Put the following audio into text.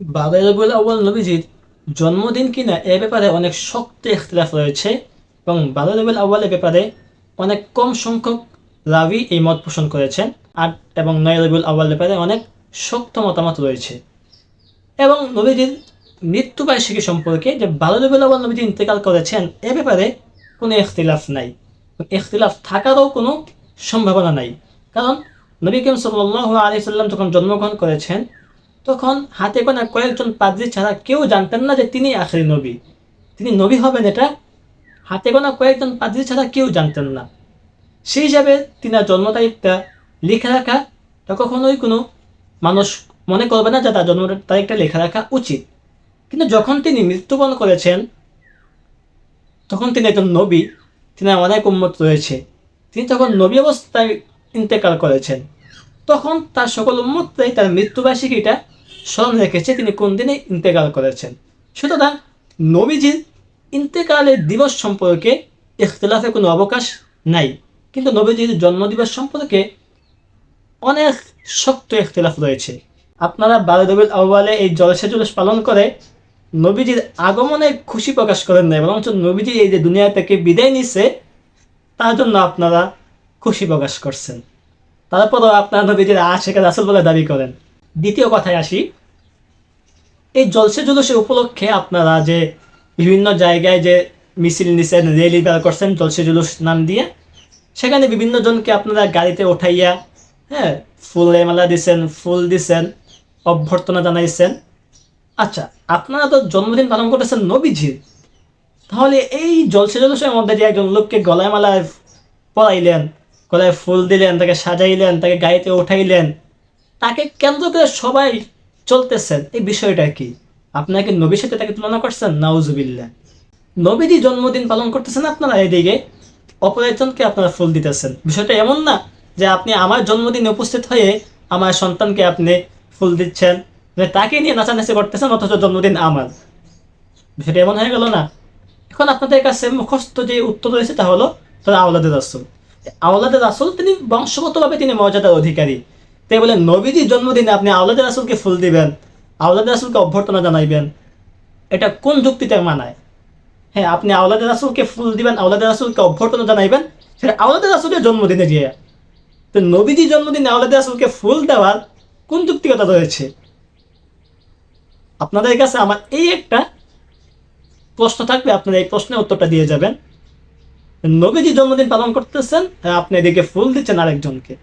বারোই রবিউল আউ্বাল নবীজির জন্মদিন কিনা এ ব্যাপারে অনেক শক্ত ইখতলাফ রয়েছে এবং বারোই রবিউল আউ্বালের ব্যাপারে অনেক কম সংখ্যক রাবি এই মত পোষণ করেছেন আর এবং নয় রবিউল আউ্বাল ব্যাপারে অনেক শক্ত মতামত রয়েছে। এবং নবীজির মৃত্যুবার্ষিকী সম্পর্কে যে বারো রবিউল আউ্বাল নবীজি ইন্তেকাল করেছেন, এ ব্যাপারে কোনো ইখতিলাফ নাই। ইখতিলাফ থাকারও কোনো সম্ভাবনা নাই। কারণ নবী করিম সাল্লাহ আলি সাল্লাম যখন জন্মগ্রহণ করেছেন তখন হাতে গোনা কয়েকজন পাদ্রী ছাড়া কেউ জানতেন না যে তিনি আখেরি নবী। তিনি নবী হবেন এটা? হাতে গোনা কয়েকজন পাদ্রী ছাড়া কেউ জানতেন না। সেই হিসাবে তিনার জন্ম তারিখটা লিখে রাখা তা কখনোই কোনো মানুষ মনে করবে না যে তার জন্ম তারিখটা লেখা রাখা উচিত। কিন্তু যখন তিনি মৃত্যুবরণ করেছেন, তখন তিনি একজন নবী তিনার অনেক উন্মত রয়েছে। তিনি তখন নবী অবস্থায় ইন্তেকাল করেছেন। তখন তার সকল উন্মতরাই তার মৃত্যুবার্ষিকীটা স্মরণ রেখেছে তিনি কোন দিনে ইন্তেকাল করেছেন? সুতরাং নবীজির ইন্তেকালের দিবস সম্পর্কে ইখতলাফের কোনো অবকাশ নাই। কিন্তু নবীজির জন্মদিবস সম্পর্কে অনেক শক্ত ইখতলাফ রয়েছে। আপনারা বারো রবিউল আউ্বালে এই জলসা জুলুস পালন করে নবীজির আগমনে খুশি প্রকাশ করেন না বরঞ্চ নবীজি এই যে দুনিয়া থেকে বিদায় নিচ্ছে তার জন্য আপনারা খুশি প্রকাশ করছেন। তারপরও আপনারা নবীজির আশেখে রাসুল বলে দাবি করেন। দ্বিতীয় কথায় আসি এই জলসে জুলুসের উপলক্ষে আপনারা যে বিভিন্ন জায়গায় যে মিছিল নিছেন রেলি বের করছেন জলসে জুলুস নাম দিয়ে, সেখানে বিভিন্ন জনকে আপনারা গাড়িতে উঠাইয়া হ্যাঁ ফুলে মালা দিছেন, ফুল দিছেন, অভ্যর্থনা জানাইছেন। আচ্ছা আপনারা তো জন্মদিন পালন করতেছেন নবীজির। তাহলে এই জলসে জলসের মধ্যে যে একজন লোককে গলায় মালায় পরাইলেন, গলায় ফুল দিলেন, তাকে সাজাইলেন, তাকে গাড়িতে উঠাইলেন, তাকে কেন্দ্র করে সবাই চলতেছেন, এই বিষয়টা কি? আপনাকে নবীর সাথে তাকে তুলনা করছেন? নাউজুবিল্লা নবীজি জন্মদিন পালন করতেছেন আপনারা এদিকে? অপর একজনকে আপনারা ফুল দিতেছেন। বিষয়টা এমন না যে আপনি আমার জন্মদিনে উপস্থিত হয়ে আমার সন্তানকে আপনি ফুল দিচ্ছেন, যে তাকে নিয়ে নাচানাচি করতেছেন, অথচ জন্মদিন আমার। বিষয়টা এমন হয়ে গেল না? এখন আপনাদের কাছে মুখস্থ যে উত্তর রয়েছে তা হলো তারা আওলাদের রাসুল। আওলাদের রাসুল তিনি বংশগতভাবে তিনি মর্যাদার অধিকারী। তাই বলে নবীজির জন্মদিনে আপনি আওলাদের রাসুলকে ফুল দিবেন আওলাদের রাসুলকে অভ্যর্থনা জানাইবেন। এটা কোন যুক্তিতে মানায়? হ্যাঁ আপনি আওলাদের রাসুলকে ফুল দিবেন আওলাদের রাসুলকে অভ্যর্থনা জানাইবেন, সেটা আওলাদের রাসুলের জন্মদিনে গিয়ে তো নবীজি জন্মদিনে আওলাদের রাসুলকে ফুল দেওয়ার কোন যুক্তিকতা রয়েছে? আপনাদের কাছে আমার এই একটা প্রশ্ন থাকবে, আপনারা এই প্রশ্নের উত্তরটা দিয়ে যাবেন। নবীজি জন্মদিন পালন করতেছেন আপনি এদিকে ফুল দিচ্ছেন আরেকজনকে।